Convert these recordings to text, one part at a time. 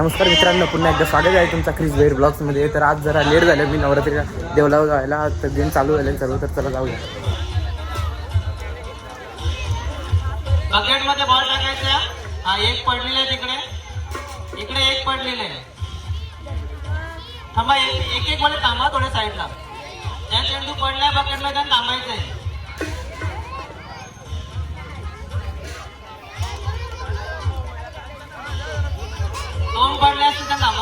नमस्कार मित्रांनो पुन्हा एकदा स्वागत आहे तुमचा क्रिस बेर ब्लॉग्समध्ये. तर आज जरा लेट झालं मी नवरात्रीला देवला जायला तर गेम चालू झाले सर्व तर चला जाऊया. बकेटमध्ये बॉल टाकायचा. हा एक पडलेला आहे तिकडे. इकडे एक पडलेलं आहे. थांबा एक एक एक मध्ये थांबा थोड्या साईडला. त्या चेंडू पडलाय बकेटमध्ये थांबायचं आहे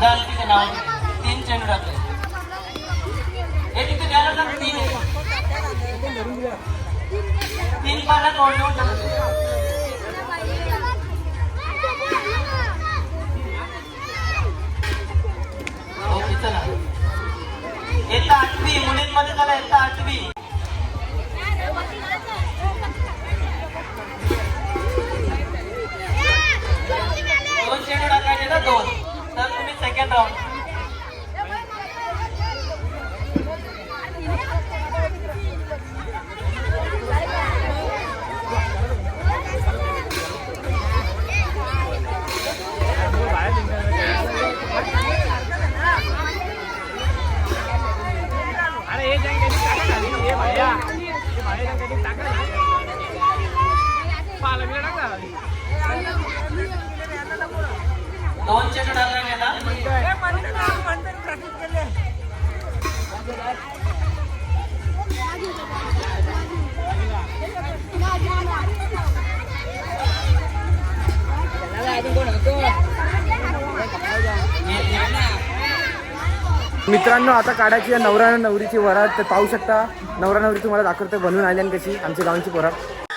झालं तिथे नाव तीन चेंडू टाकले हे तिथे द्यायला सांग तीन तीन पाण्यात तोड देऊन टाकले ओके चला. येता आठवी मुलींमध्ये चला येता तुम्ही सेकंड राऊंड दोन चेंडू टाकायचे मित्रांनो आता काढायची नवरा नवरीची वरात. तर पाहू शकता नवरा नवरी तुम्हाला दाखवते बनवून आल्यान कशी आमच्या गावांची वरात.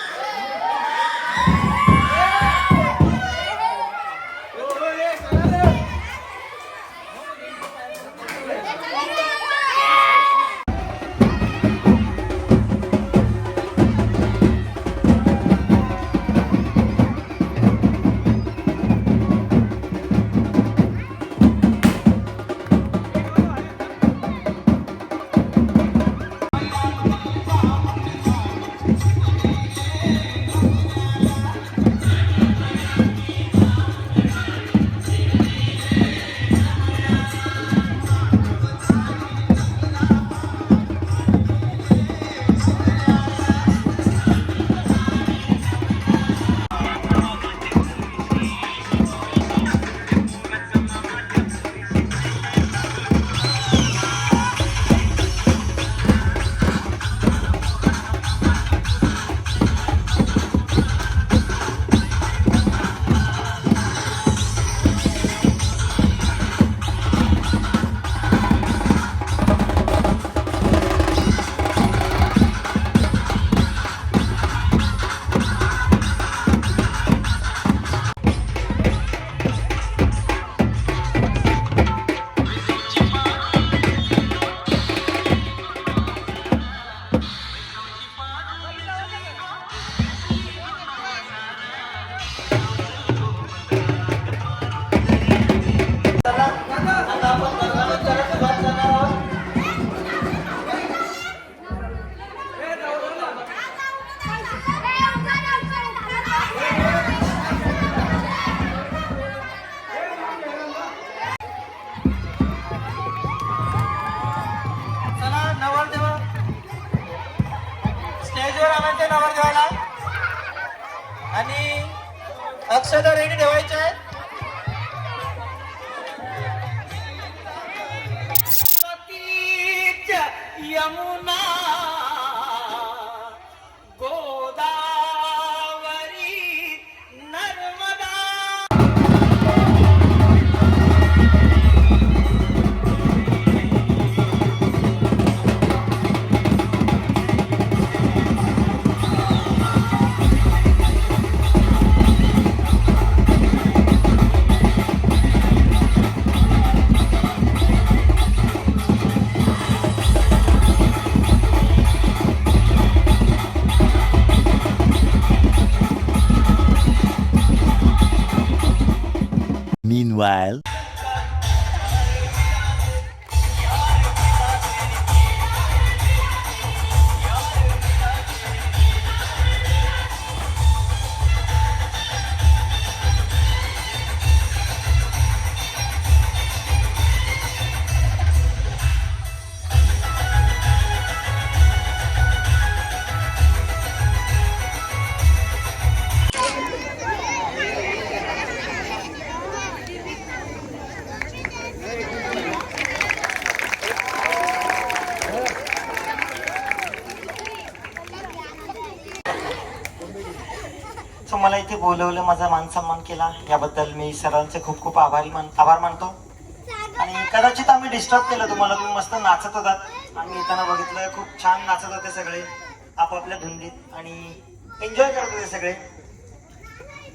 नवरदेवाला आणि अक्षता रेडी ठेवायचे आहेत. smile. तुम्हाला इथे बोलवलं माझा मान सन्मान केला. याबद्दल मी सरांचे खूप खूप आभारी मान आभार मानतो. आणि कदाचित आम्ही डिस्टर्ब केलं तुम्हाला. तुम्ही मस्त नाचत होतात. आम्ही येताना बघितलं खूप छान नाचत होते सगळे आपापल्या धुंदीत. आणि एन्जॉय करत होते सगळे.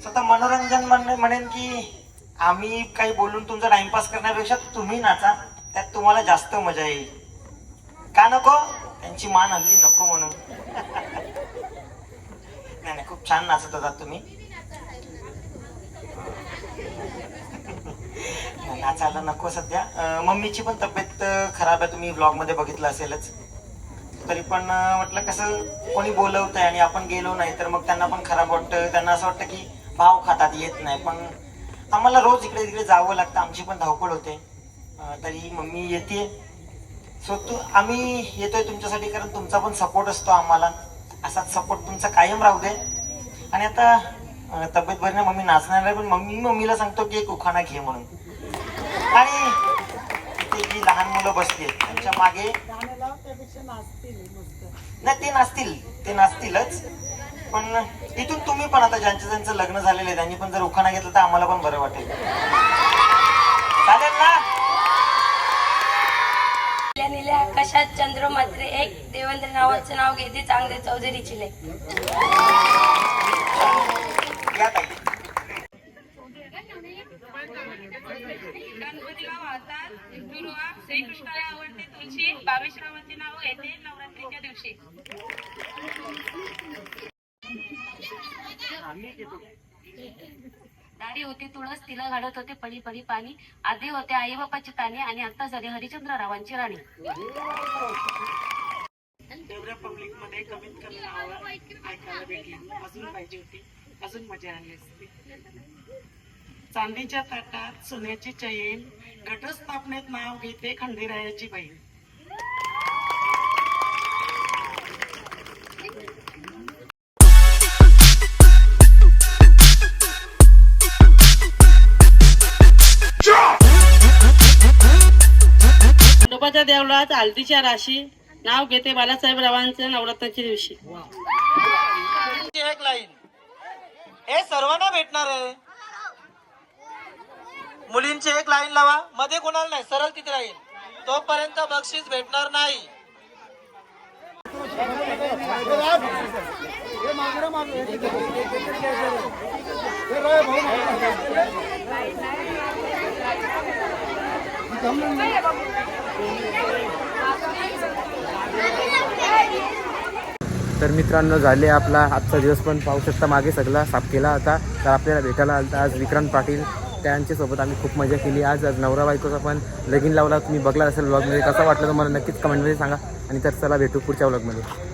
स्वतः मनोरंजन म्हण म्हणेन की आम्ही काही बोलून तुमचा टाइमपास करण्यापेक्षा तुम्ही नाचा. त्यात तुम्हाला जास्त मजा येईल. का नको? त्यांची मान हल्ली नको म्हणून नाही नाही खूप छान नाचत होतात तुम्ही. नाचायला नको सध्या. मम्मीची पण तब्येत खराब आहे. तुम्ही ब्लॉगमध्ये बघितलं असेलच. तरी पण म्हटलं कसं कोणी बोलवत आहे आणि आपण गेलो नाही तर मग त्यांना पण खराब वाटतं. त्यांना असं वाटतं की भाव खातात येत नाही. पण आम्हाला रोज इकडे तिकडे जावं लागतं. आमची पण धावपळ होते. तरी मम्मी येते. सो तू आम्ही येतोय तुमच्यासाठी कारण तुमचा पण सपोर्ट असतो आम्हाला. असाच सपोर्ट तुमचा कायम राहू दे. आणि आता तब्येत बरी नाही मम्मी नाचणार नाही पण मम्मी मम्मीला सांगतो की एक उखाणा घे म्हणून. आणि ते जी लहान मुलं बसली त्यांच्या मागे नाही ते नाचतील ते नाचतीलच. पण इथून तुम्ही पण आता ज्यांचं ज्यांचं लग्न झालेलं आहे त्यांनी पण जर उखाणा घेतलं तर आम्हाला पण बरं वाटेल. चालेल ना? निल्या आकाशात चंद्र मात्र एक देवेंद्र नावाचं नाव घेते चांगले चौधरीची लेख या ताई. गणपतीला वाहतात दुर्वा श्रीकृष्णाला आवडते तुळशी बावीस रावांचे नाव येते. नवरात्रीच्या दिवशी दारी होती तुळस तिला घालत होते पडी पडी पाणी. आधी होते आई बापाची ताणी आणि आता झाली हरिचंद्र रावांची राणी. तेवढ्या पब्लिकमध्ये कमीत कमी नावं ऐकायला भेटली. अजून पाहिजे होती. अजून मजा आली असती. चांदीच्या ताटात सोन्याची चैन घटस्थापनेत नाव घेते खंडेरायाची बहीण. खंडोबाच्या देवळात हळदीच्या राशी. नाव घेते बालासाहेब रावांच्या नवरात्राच्या दिवशी. एक लाईन. हे सर्वांना भेटणार आहे. मुलींची एक लाईन लावा. मध्ये कोणाला नाही सरळ तिथे राहील. तोपर्यंत बक्षीस भेटणार नाही. तर मित्रांनो झाले आपला आजचा दिवस पण पाहू शकता मागे सगळा साफ केला होता. तर आपल्याला भेटायला आलता आज विक्रांत पाटील त्यांच्यासोबत आम्ही खूप मजा केली. आज आज नवरा बायकोचा पण लगीन लावला. तुम्ही बघला असेल ब्लॉगमध्ये कसा वाटलं तुम्हाला? नक्कीच कमेंटमध्ये सांगा. आणि तर चला भेटू पुढच्या ब्लॉगमध्ये